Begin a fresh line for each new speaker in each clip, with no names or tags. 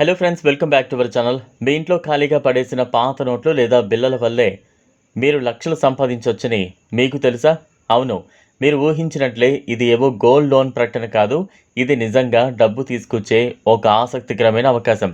Hello friends welcome back to our channel మీ ఇంట్లో ఖాళీగా పడేసిన పాత నోట్లు లేదా బిల్లల వల్లే మీరు లక్షలు సంపాదించవచ్చని మీకు తెలుసా? అవును మీరు ఊహించినట్లే ఇది ఏవో గోల్డ్ లోన్ ప్రకటన కాదు ఇది నిజంగా డబ్బు తీసుకొచ్చే ఒక ఆసక్తికరమైన అవకాశం.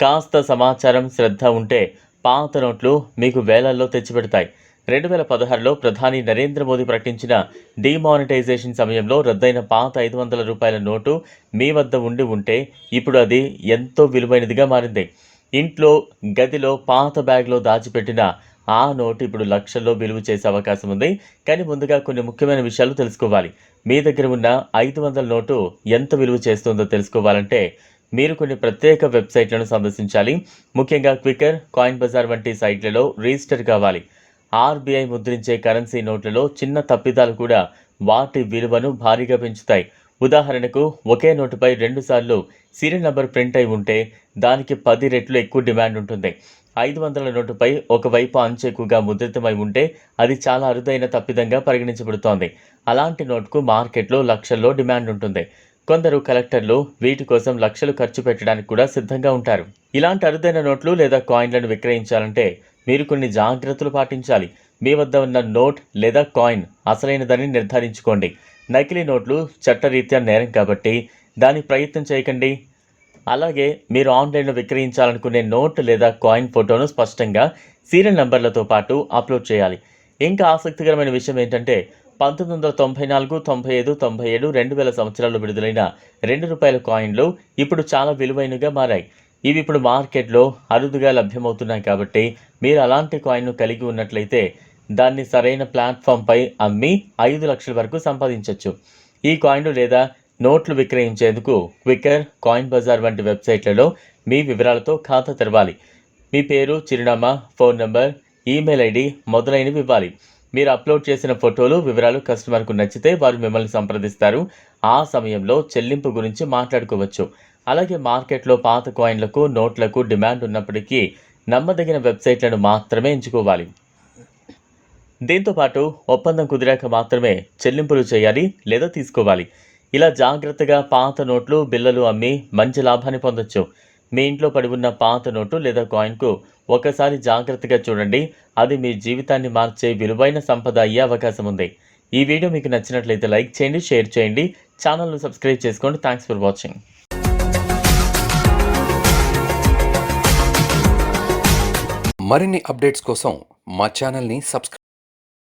కాస్త సమాచారం శ్రద్ధ ఉంటే పాత నోట్లు మీకు వేలల్లో తెచ్చిపెడతాయి. రెండు వేల పదహారులో ప్రధాని నరేంద్ర మోదీ ప్రకటించిన డిమానిటైజేషన్ సమయంలో రద్దయిన పాత ఐదు వందల రూపాయల నోటు మీ వద్ద ఉండి ఉంటే ఇప్పుడు అది ఎంతో విలువైనదిగా మారింది. ఇంట్లో గదిలో పాత బ్యాగ్లో దాచిపెట్టిన ఆ నోటు ఇప్పుడు లక్షల్లో విలువ చేసే అవకాశం ఉంది. కానీ ముందుగా కొన్ని ముఖ్యమైన విషయాలు తెలుసుకోవాలి. మీ దగ్గర ఉన్న ఐదు వందల నోటు ఎంత విలువ చేస్తుందో తెలుసుకోవాలంటే మీరు కొన్ని ప్రత్యేక వెబ్సైట్లను సందర్శించాలి. ముఖ్యంగా క్వికర్ కాయిన్ బజార్ వంటి సైట్లలో రిజిస్టర్ కావాలి. ఆర్బీఐ ముద్రించే కరెన్సీ నోట్లలో చిన్న తప్పిదాలు కూడా వాటి విలువను భారీగా పెంచుతాయి. ఉదాహరణకు ఒకే నోటుపై రెండుసార్లు సీరియల్ నెంబర్ ప్రింట్ అయి ఉంటే దానికి పది రెట్లు ఎక్కువ డిమాండ్ ఉంటుంది. ఐదు వందల నోటుపై ఒకవైపు అంచు ఎక్కువగా ముద్రితమై ఉంటే అది చాలా అరుదైన తప్పిదంగా పరిగణించబడుతోంది. అలాంటి నోటుకు మార్కెట్లో లక్షల్లో డిమాండ్ ఉంటుంది. కొందరు కలెక్టర్లు వీటి కోసం లక్షలు ఖర్చు పెట్టడానికి కూడా సిద్ధంగా ఉంటారు. ఇలాంటి అరుదైన నోట్లు లేదా కాయిన్లను విక్రయించాలంటే మీరు కొన్ని జాగ్రత్తలు పాటించాలి. మీ వద్ద ఉన్న నోట్ లేదా కాయిన్ అసలైనదని నిర్ధారించుకోండి. నకిలీ నోట్లు చట్టరీత్యా నేరం కాబట్టి దాని ప్రయత్నం చేయకండి. అలాగే మీరు ఆన్లైన్లో విక్రయించాలనుకునే నోట్ లేదా కాయిన్ ఫోటోను స్పష్టంగా సీరియల్ నంబర్లతో పాటు అప్లోడ్ చేయాలి. ఇంకా ఆసక్తికరమైన విషయం ఏంటంటే పంతొమ్మిది వందల తొంభై నాలుగు తొంభై ఐదు తొంభై ఏడు రెండు వేల సంవత్సరాల్లో విడుదలైన రెండు రూపాయల కాయిన్లు ఇప్పుడు చాలా విలువైనగా మారాయి. ఇవి ఇప్పుడు మార్కెట్లో అరుదుగా లభ్యమవుతున్నాయి కాబట్టి మీరు అలాంటి కాయిన్ను కలిగి ఉన్నట్లయితే దాన్ని సరైన ప్లాట్ఫామ్పై అమ్మి ఐదు లక్షల వరకు సంపాదించవచ్చు ఈ కాయిన్లు లేదా నోట్లు విక్రయించేందుకు క్విక్కర్ కాయిన్ బజార్ వంటి వెబ్సైట్లలో మీ వివరాలతో ఖాతా తెరవాలి. మీ పేరు చిరునామా ఫోన్ నంబర్ ఈమెయిల్ ఐడి మొదలైనవి ఇవ్వాలి. మీరు అప్లోడ్ చేసిన ఫోటోలు వివరాలు కస్టమర్కు నచ్చితే వారు మిమ్మల్ని సంప్రదిస్తారు. ఆ సమయంలో చెల్లింపు గురించి మాట్లాడుకోవచ్చు. అలాగే మార్కెట్లో పాత కాయిన్లకు నోట్లకు డిమాండ్ ఉన్నప్పటికీ నమ్మదగిన వెబ్సైట్లను మాత్రమే ఎంచుకోవాలి. దీంతో పాటు ఒప్పందం కుదిరాక మాత్రమే చెల్లింపులు చేయాలి లేదా తీసుకోవాలి. ఇలా జాగ్రత్తగా పాత నోట్లు బిల్లలు అమ్మి మంచి లాభాన్ని పొందొచ్చు. మీ ఇంట్లో పడి ఉన్న పాత నోటు లేదా కాయిన్కు ఒకసారి జాగ్రత్తగా చూడండి. అది మీ జీవితాన్ని మార్చే విలువైన సంపద అయ్యే అవకాశం ఉంది. ఈ వీడియో మీకు నచ్చినట్లయితే లైక్ చేయండి షేర్ చేయండి. ఛానల్ను సబ్స్క్రైబ్ చేసుకోండి. థ్యాంక్స్ ఫర్ వాచింగ్
మరిన్ని అప్డేట్స్ కోసం మా ఛానల్ని సబ్స్క్రైబ్